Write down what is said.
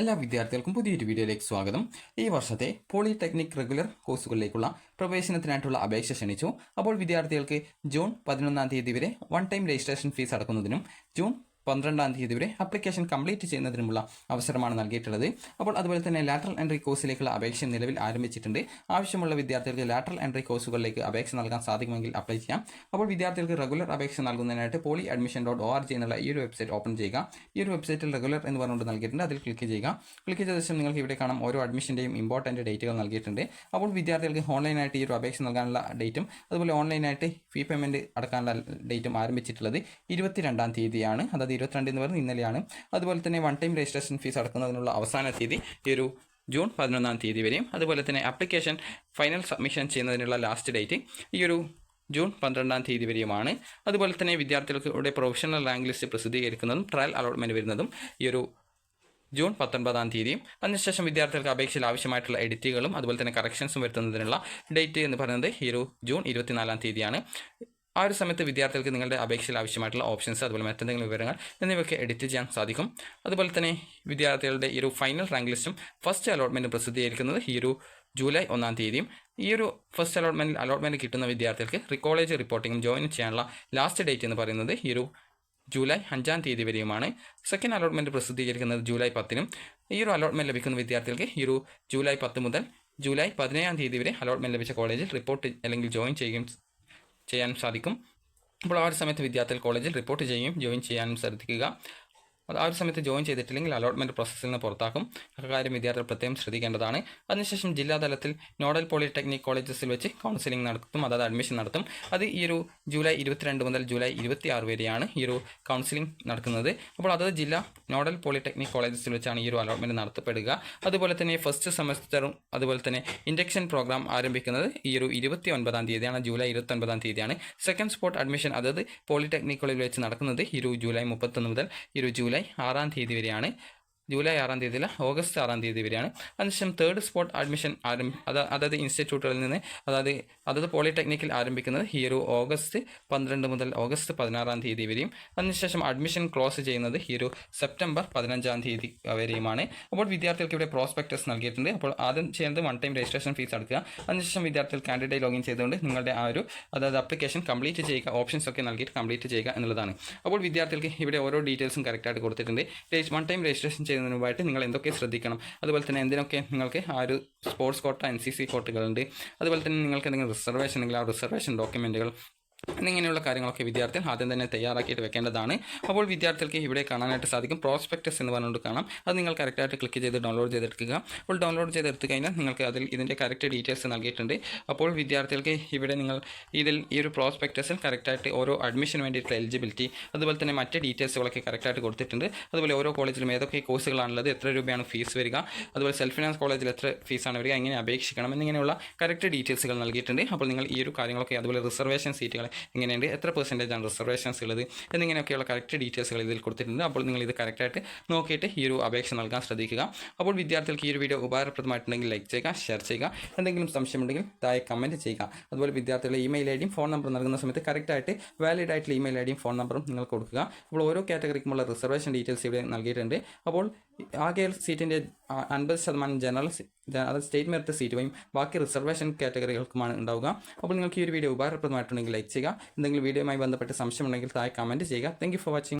എല്ലാ വിദ്യാർത്ഥികൾക്കും പുതിയൊരു വീഡിയോയിലേക്ക് സ്വാഗതം. ഈ വർഷത്തെ പോളിടെക്നിക് റെഗുലർ കോഴ്സുകളിലേക്കുള്ള പ്രവേശനത്തിനായിട്ടുള്ള അപേക്ഷ ക്ഷണിച്ചു. അപ്പോൾ വിദ്യാർത്ഥികൾക്ക് ജൂൺ പതിനൊന്നാം തീയതി വരെ വൺ ടൈം രജിസ്ട്രേഷൻ ഫീസ് അടക്കുന്നതിനും ജൂൺ പന്ത്രണ്ടാം തീയതി വരെ അപ്ലിക്കേഷൻ കംപ്ലീറ്റ് ചെയ്യുന്നതിനുമുള്ള അവസരമാണ് നൽകിയിട്ടുള്ളത്. അപ്പോൾ അതുപോലെ തന്നെ ലാറ്ററൽ എൻട്രി കോഴ്സിലേക്കുള്ള അപേക്ഷ നിലവിൽ ആരംഭിച്ചിട്ടുണ്ട്. ആവശ്യമുള്ള വിദ്യാർത്ഥികൾക്ക് ലാറ്ററൽ എൻട്രി കോഴ്സുകളിലേക്ക് അപേക്ഷ നൽകാൻ സാധിക്കുമെങ്കിൽ അപ്ലൈ ചെയ്യാം. അപ്പോൾ വിദ്യാർത്ഥികൾക്ക് റെഗുലർ അപേക്ഷ നൽകുന്നതിനായിട്ട് poly admission dot O R G എന്നുള്ള ഈ ഒരു വെബ്സൈറ്റ് ഓപ്പൺ ചെയ്യുക. ഈ ഒരു വെബ്സൈറ്റിൽ റെഗുലർ എന്ന് പറഞ്ഞുകൊണ്ട് നൽകിയിട്ടുണ്ട്. അതിൽ ക്ലിക്ക് ചെയ്യുക. ക്ലിക്ക് ചെയ്ത ശേഷം നിങ്ങൾക്ക് ഇവിടെ കാണാം ഓരോ അഡ്മിഷന്റെയും ഇമ്പോർട്ടന്റ് ഡേറ്റുകൾ നൽകിയിട്ടുണ്ട്. അപ്പോൾ വിദ്യാർത്ഥികൾക്ക് ഓൺലൈനായിട്ട് ഈ ഒരു അപേക്ഷ നൽകാനുള്ള ഡേറ്റും അതുപോലെ ഓൺലൈനായിട്ട് ഫീ പേയ്മെന്റ് അടക്കാനുള്ള ഡേറ്റും ആരംഭിച്ചിട്ടുള്ളത് ഇരുപത്തിരണ്ടാം തീയതിയാണ്. അതായത് ഇരുപത്തിരണ്ട് എന്ന് പറയുന്നത് ഇന്നലെയാണ്. അതുപോലെ തന്നെ വൺ ടൈം രജിസ്ട്രേഷൻ ഫീസ് അടക്കുന്നതിനുള്ള അവസാന തീയതി ഈ ഒരു ജൂൺ പതിനൊന്നാം തീയതി വരെയും അതുപോലെ തന്നെ ആപ്ലിക്കേഷൻ ഫൈനൽ സബ്മിഷൻ ചെയ്യുന്നതിനുള്ള ലാസ്റ്റ് ഡേറ്റ് ഈ ഒരു ജൂൺ പന്ത്രണ്ടാം തീയതി വരെയുമാണ്. അതുപോലെ തന്നെ വിദ്യാർത്ഥികളുടെ പ്രൊഫഷണൽ റാങ്ക് ലിസ്റ്റ് പ്രസിദ്ധീകരിക്കുന്നതും ട്രയൽ അലോട്ട്മെന്റ് വരുന്നതും ഈ ഒരു ജൂൺ പത്തൊൻപതാം തീയതിയും. അതിനുശേഷം വിദ്യാർത്ഥികൾക്ക് അപേക്ഷയിൽ ആവശ്യമായിട്ടുള്ള എഡിറ്റുകളും അതുപോലെ തന്നെ കറക്ഷൻസും വരുത്തുന്നതിനുള്ള ഡേറ്റ് എന്ന് പറയുന്നത് ഈ ഒരു ജൂൺ ഇരുപത്തിനാലാം തീയതിയാണ്. ആ ഒരു സമയത്ത് വിദ്യാർത്ഥികൾക്ക് നിങ്ങളുടെ അപേക്ഷയിൽ ആവശ്യമായിട്ടുള്ള ഓപ്ഷൻസ് അതുപോലെ മറ്റെന്തെങ്കിലും വിവരങ്ങൾ എന്നിവയൊക്കെ എഡിറ്റ് ചെയ്യാൻ സാധിക്കും. അതുപോലെ തന്നെ വിദ്യാർത്ഥികളുടെ ഈ ഒരു ഫൈനൽ റാങ്ക് ലിസ്റ്റും ഫസ്റ്റ് അലോട്ട്മെന്റും പ്രസിദ്ധീകരിക്കുന്നത് ഈ ഒരു ജൂലൈ ഒന്നാം തീയതിയും ഈ ഒരു ഫസ്റ്റ് അലോട്ട്മെന്റ് അലോട്ട്മെന്റ് കിട്ടുന്ന വിദ്യാർത്ഥികൾക്ക് റിക്കോളേജ് റിപ്പോർട്ടിങ്ങും ജോയിൻ ചെയ്യാനുള്ള ലാസ്റ്റ് ഡേറ്റ് എന്ന് പറയുന്നത് ഈ ഒരു ജൂലൈ അഞ്ചാം തീയതി വരെയുമാണ്. സെക്കൻഡ് അലോട്ട്മെന്റ് പ്രസിദ്ധീകരിക്കുന്നത് ജൂലൈ പത്തിനും ഈ ഒരു അലോട്ട്മെന്റ് ലഭിക്കുന്ന വിദ്യാർത്ഥികൾക്ക് ഈ ഒരു ജൂലൈ പത്ത് മുതൽ ജൂലൈ പതിനേഴാം തീയതി വരെ അലോട്ട്മെന്റ് ലഭിച്ച കോളേജിൽ റിപ്പോർട്ട് അല്ലെങ്കിൽ ജോയിൻ ചെയ്യുകയും ചെയ്യാൻ സാധിക്കും. അപ്പോൾ ആ ഒരു സമയത്ത് വിദ്യാർത്ഥികൾ കോളേജിൽ റിപ്പോർട്ട് ചെയ്യുകയും ജോയിൻ ചെയ്യാനും ശ്രദ്ധിക്കുക. അത് ആ ഒരു സമയത്ത് ജോയിൻ ചെയ്തിട്ടില്ലെങ്കിൽ അലോട്ട്മെന്റ് പ്രോസസ്സിൽ നിന്ന് പുറത്താക്കും. അക്കാര്യം വിദ്യാർത്ഥികൾ പ്രത്യേകം ശ്രദ്ധിക്കേണ്ടതാണ്. അതിനുശേഷം ജില്ലാതലത്തിൽ നോഡൽ പോളിടെക്നിക് കോളേജസിൽ വെച്ച് കൗൺസിലിംഗ് നടത്തും അതായത് അഡ്മിഷൻ നടത്തും. അത് ഈ ഒരു ജൂലൈ ഇരുപത്തിരണ്ട് മുതൽ ജൂലൈ ഇരുപത്തി ആറ് വരെയാണ് ഈ ഒരു കൗൺസിലിംഗ് നടക്കുന്നത്. അപ്പോൾ അതത് ജില്ലാ നോഡൽ പോളിടെക്നിക് കോളേജസിൽ വെച്ചാണ് ഈ ഒരു അലോട്ട്മെന്റ് നടത്തപ്പെടുക. അതുപോലെ തന്നെ ഫസ്റ്റ് സെമസ്റ്ററും അതുപോലെ തന്നെ ഇൻഡക്ഷൻ പ്രോഗ്രാം ആരംഭിക്കുന്നത് ഈ ഒരു ഇരുപത്തി ഒൻപതാം തീയതിയാണ് ജൂലൈ ഇരുപത്തി ഒൻപതാം തീയതിയാണ്. സെക്കൻഡ് സ്പോട്ട് അഡ്മിഷൻ അതായത് പോളിടെക്നിക് കോളേജിൽ വെച്ച് നടക്കുന്നത് ഈ ഒരു ജൂലൈ മുപ്പത്തൊന്ന് മുതൽ ഈ ഒരു ജൂലൈ ആറാം തീയതി വരെയാണ് ജൂലൈ ആറാം തീയതി അല്ല ഓഗസ്റ്റ് ആറാം തീയതി വരെയാണ്. അതിനുശേഷം തേർഡ് സ്പോട്ട് അഡ്മിഷൻ ആരംഭി അതാ അതായത് ഇൻസ്റ്റിറ്റ്യൂട്ടിൽ നിന്ന് അതായത് അതത് പോളിടെക്നിക്കിൽ ആരംഭിക്കുന്നത് ഈ ഒരു ഓഗസ്റ്റ് പന്ത്രണ്ട് മുതൽ ഓഗസ്റ്റ് പതിനാറാം തീയതി വരെയും അതിനുശേഷം അഡ്മിഷൻ ക്ലോസ് ചെയ്യുന്നത് ഈ ഒരു സെപ്റ്റംബർ പതിനഞ്ചാം തീയതി വരെയുമാണ്. അപ്പോൾ വിദ്യാർത്ഥികൾക്ക് ഇവിടെ പ്രോസ്പെക്ടസ് നൽകിയിട്ടുണ്ട്. അപ്പോൾ ആദ്യം ചെയ്യുന്നത് വൺ ടൈം രജിസ്ട്രേഷൻ ഫീസ് അടക്കുക. അതിനുശേഷം വിദ്യാർത്ഥികൾ കാൻഡിഡേറ്റ് ലോഗിൻ ചെയ്തുകൊണ്ട് നിങ്ങളുടെ ആ ഒരു അതായത് അപ്ലിക്കേഷൻ കംപ്ലീറ്റ് ചെയ്യുക ഓപ്ഷൻസ് ഒക്കെ നൽകിയിട്ട് കംപ്ലീറ്റ് ചെയ്യുക എന്നുള്ളതാണ്. അപ്പോൾ വിദ്യാർത്ഥികൾക്ക് ഇവിടെ ഓരോ ഡീറ്റെയിൽസും കറക്റ്റായിട്ട് കൊടുത്തിട്ടുണ്ട്. വൺ ടൈം രജിസ്ട്രേഷൻ ചെയ്യുന്നതിന് മുമ്പായിട്ട് നിങ്ങൾ എന്തൊക്കെ ശ്രദ്ധിക്കണം? അതുപോലെ തന്നെ എന്തിനൊക്കെ നിങ്ങൾക്ക് ആ ഒരു sports quota N C C കോട്ടുകളുണ്ട് അതുപോലെ തന്നെ നിങ്ങൾക്ക് എന്തെങ്കിലും റിസർവേഷൻ ഉണ്ടെങ്കിൽ ആ റിസർവേഷൻ ഡോക്യുമെന്റുകൾ എന്നിങ്ങനെയുള്ള കാര്യങ്ങളൊക്കെ വിദ്യാർത്ഥികൾ ആദ്യം തന്നെ തയ്യാറാക്കിയിട്ട് വെക്കേണ്ടതാണ്. അപ്പോൾ വിദ്യാർത്ഥികൾക്ക് ഇവിടെ കാണാനായിട്ട് സാധിക്കും. പ്രോസ്പെക്ടസ് എന്ന് പറഞ്ഞുകൊണ്ട് കാണാം. അത് നിങ്ങൾ കറക്റ്റായിട്ട് ക്ലിക്ക് ചെയ്ത് ഡൗൺലോഡ് ചെയ്തെടുക്കുക. അപ്പോൾ ഡൗൺലോഡ് ചെയ്തെടുത്ത് കഴിഞ്ഞാൽ നിങ്ങൾക്ക് അതിൽ ഇതിന്റെ കറക്റ്റ് ഡീറ്റെയിൽസ് നൽകിയിട്ടുണ്ട്. അപ്പോൾ വിദ്യാർത്ഥികൾക്ക് ഇവിടെ നിങ്ങൾ ഇതിൽ ഈ ഒരു പ്രോസ്പെക്ടസിൽ കറക്റ്റായിട്ട് ഓരോ അഡ്മിഷന് വേണ്ടിയിട്ടുള്ള എലിജിബിലിറ്റി അതുപോലെ തന്നെ മറ്റ് ഡീറ്റെയിൽസുകളൊക്കെ കറക്റ്റായിട്ട് കൊടുത്തിട്ടുണ്ട്. അതുപോലെ ഓരോ കോളേജിലും ഏതൊക്കെ കോഴ്സുകളാണുള്ളത് എത്ര രൂപയാണ് ഫീസ് വരിക അതുപോലെ സെൽഫ് ഫിനാൻസ് കോളേജിൽ എത്ര ഫീസാണ് വരിക എങ്ങനെ അപേക്ഷിക്കണം എന്നിങ്ങനെയുള്ള കറക്റ്റ് ഡീറ്റെയിൽസുകൾ നൽകിയിട്ടുണ്ട്. അപ്പോൾ നിങ്ങൾ ഈ ഒരു കാര്യങ്ങളൊക്കെ അതുപോലെ റിസർവേഷൻ സീറ്റുകൾ എങ്ങനെയുണ്ട്? എത്ര പെർസെന്റേജ് ആണ് റിസർവേഷൻസ് ഉള്ളത്? എന്നിങ്ങനെയൊക്കെയുള്ള കറക്റ്റ് ഡീറ്റെയിൽസുകൾ ഇതിൽ കൊടുത്തിട്ടുണ്ട്. അപ്പോൾ നിങ്ങൾ ഇത് കറക്റ്റായിട്ട് നോക്കിയിട്ട് ഈ ഒരു അപേക്ഷ നൽകാൻ ശ്രദ്ധിക്കുക. അപ്പോൾ വിദ്യാർത്ഥികൾക്ക് ഈ ഒരു വീഡിയോ ഉപകാരപ്രദമായിട്ടുണ്ടെങ്കിൽ ലൈക്ക് ചെയ്യുക ഷെയർ ചെയ്യുക. എന്തെങ്കിലും സംശയമുണ്ടെങ്കിൽ താഴെ കമന്റ് ചെയ്യുക. അതുപോലെ വിദ്യാർത്ഥികളുടെ ഇമെയിൽ ഐ ഡിയും ഫോൺ നമ്പർ നൽകുന്ന സമയത്ത് കറക്റ്റായിട്ട് വാലിഡ് ആയിട്ടുള്ള ഇമെയിൽ ഐ ഡിയും ഫോൺ നമ്പറും നിങ്ങൾ കൊടുക്കുക. അപ്പോൾ ഓരോ കാറ്റഗറിക്കുമുള്ള റിസർവേഷൻ ഡീറ്റെയിൽസ് ഇവിടെ നൽകിയിട്ടുണ്ട്. അപ്പോൾ ആകെ സീറ്റിന്റെ അൻപത് ശതമാനം ജനറൽ അത് സ്റ്റേറ്റ് മെറിറ്റ് സീറ്റുമായും ബാക്കി റിസർവേഷൻ കാറ്റഗറികൾക്കുമാണ് ഉണ്ടാവുക. അപ്പോൾ നിങ്ങൾക്ക് ഈ ഒരു വീഡിയോ ഉപകാരപ്രദമായിട്ടുണ്ടെങ്കിൽ ലൈക്ക് ചെയ്യുക. എന്തെങ്കിലും വീഡിയോയുമായി ബന്ധപ്പെട്ട് സംശയമുണ്ടെങ്കിൽ താഴെ കമന്റ് ചെയ്യുക. Thank for watching